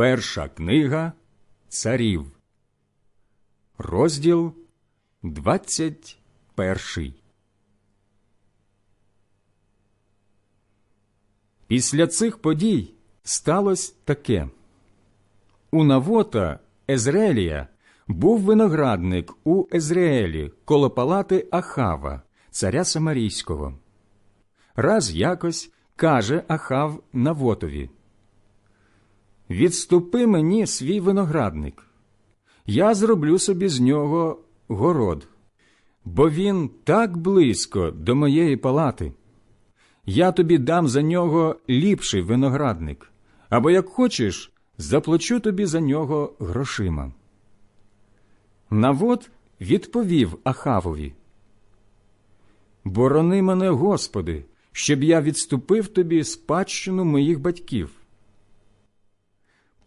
Перша книга царів, розділ двадцять перший. Після цих подій сталося таке. У Навота Езрелія був виноградник у Езреелі коло палати Ахава, царя Самарійського. Раз якось каже Ахав Навотові Відступи мені свій виноградник, я зроблю собі з нього город, бо він так близько до моєї палати. Я тобі дам за нього ліпший виноградник, або, як хочеш, заплачу тобі за нього грошима. Навод відповів Ахавові Борони мене, Господи, щоб я відступив тобі спадщину моїх батьків.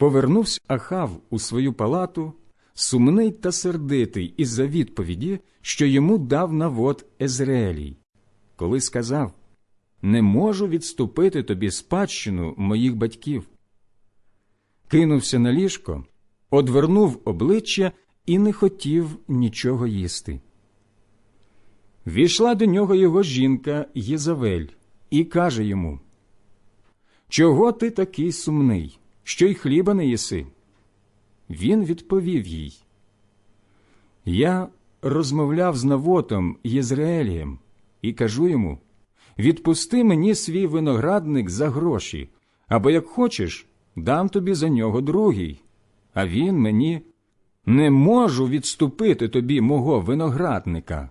Повернувся Ахав у свою палату, сумний та сердитий із за відповіді, що йому дав навод Езреелій, коли сказав Не можу відступити тобі спадщину моїх батьків. Кинувся на ліжко, одвернув обличчя і не хотів нічого їсти. Війшла до нього його жінка Єзавель і каже йому Чого ти такий сумний? Що й хліба не їси. Він відповів їй Я розмовляв з Навотом Єзраелієм і кажу йому Відпусти мені свій виноградник за гроші, або як хочеш, дам тобі за нього другий. А він мені не можу відступити тобі мого виноградника.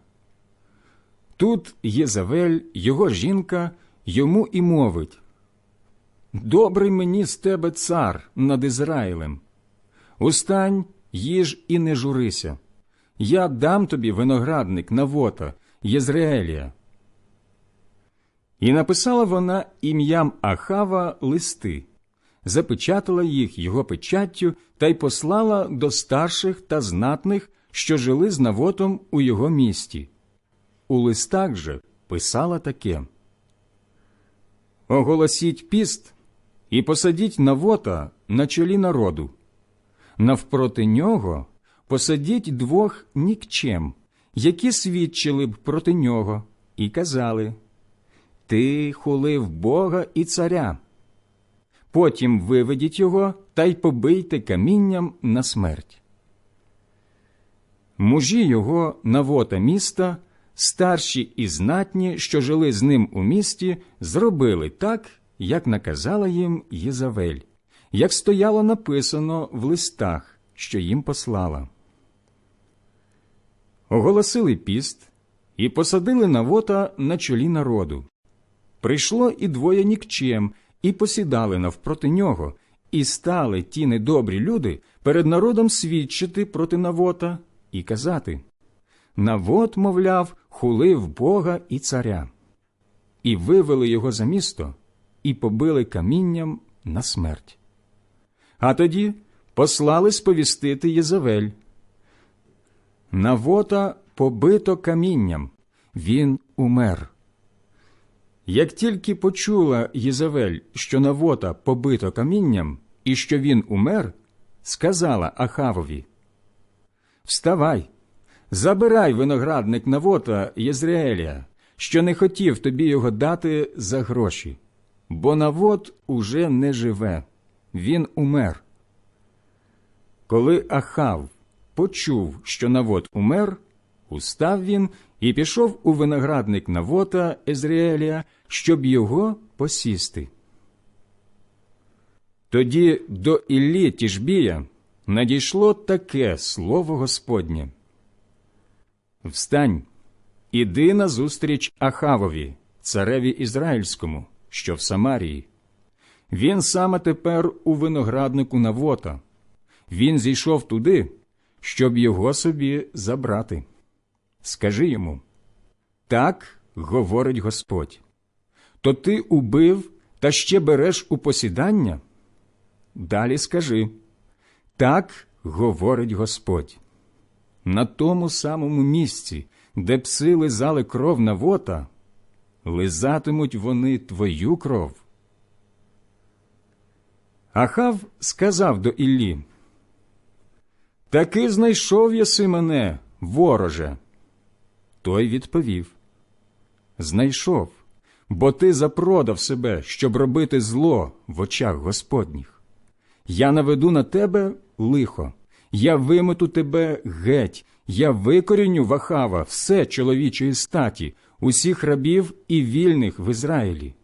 Тут Єзавель, його жінка, йому і мовить Добрий мені з тебе цар над Ізраїлем. Устань, їж і не журися. Я дам тобі виноградник Навота, Єзраелія. І написала вона ім'ям Ахава листи, запечатала їх його печаттю та й послала до старших та знатних, що жили з Навотом у його місті. У листах же писала таке Оголосіть піст і посадіть Навота на чолі народу. Навпроти нього посадіть двох нікчем, які свідчили б проти нього, і казали Ти хулив Бога і царя. Потім виведіть його та й побийте камінням на смерть. Мужі його Навота міста, старші і знатні, що жили з ним у місті, зробили так, як наказала їм Єзавель, як стояло написано в листах, що їм послала. Оголосили піст і посадили Навота на чолі народу. Прийшло і двоє нікчем, і посідали навпроти нього, і стали ті недобрі люди перед народом свідчити проти Навота і казати Навот, мовляв, хулив Бога і царя, і вивели його за місто і побили камінням на смерть. А тоді послали сповістити Єзавель. Навота побито камінням, він умер. Як тільки почула Єзавель, що Навота побито камінням і що він умер, сказала Ахавові Вставай, забирай виноградник Навота Єзраеля, що не хотів тобі його дати за гроші бо навод уже не живе, він умер. Коли Ахав почув, що навод умер, устав він і пішов у виноградник Навота Езріелія, щоб його посісти. Тоді до Іллі Тішбія надійшло таке слово Господнє. Встань, іди назустріч Ахавові, цареві Ізраїльському, що в Самарії. Він саме тепер у винограднику Навота. Він зійшов туди, щоб його собі забрати. Скажи йому так говорить Господь. То ти убив та ще береш у посідання? Далі скажи так говорить Господь. На тому самому місці, де пси лизали кров Навота, лизатимуть вони твою кров. Ахав сказав до Іллі, Таки знайшов єси мене, вороже. Той відповів Знайшов, бо ти запродав себе, щоб робити зло в очах Господніх. Я наведу на тебе лихо, я вимету тебе геть, я викоріню в Ахава все чоловічої статі, усіх рабів і вільних в Ізраїлі.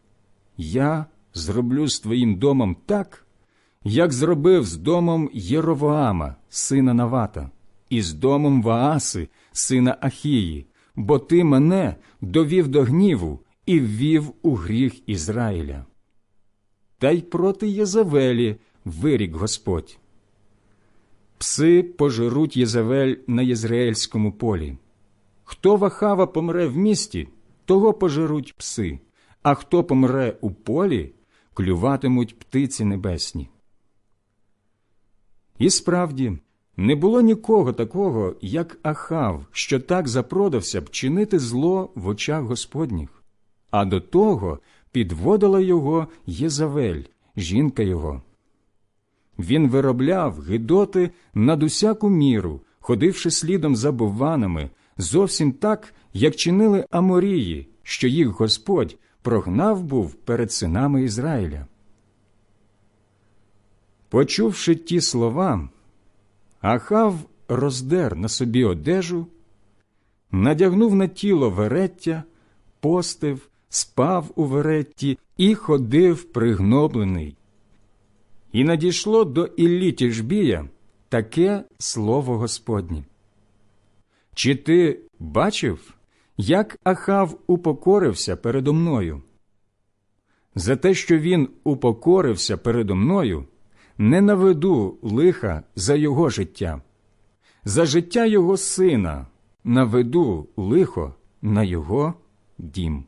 Я зроблю з твоїм домом так, як зробив з домом Єровоама, сина Навата, і з домом Вааси, сина Ахії, бо ти мене довів до гніву і ввів у гріх Ізраїля. Та й проти Єзавелі вирік Господь. Пси пожируть Єзавель на Єзраїльському полі. Хто вахава помре в місті, того пожируть пси, а хто помре у полі, клюватимуть птиці небесні. І справді, не було нікого такого, як Ахав, що так запродався б чинити зло в очах Господніх, а до того підводила його Єзавель, жінка його. Він виробляв гидоти над усяку міру, ходивши слідом за буванами, зовсім так, як чинили Аморії, що їх Господь прогнав був перед синами Ізраїля. Почувши ті слова, Ахав роздер на собі одежу, надягнув на тіло вереття, постив, спав у веретті і ходив пригноблений. І надійшло до Іллі Тішбія таке слово Господнє. Чи ти бачив, як Ахав упокорився передо мною? За те, що він упокорився передо мною, не наведу лиха за його життя, за життя його сина наведу лихо на його дім.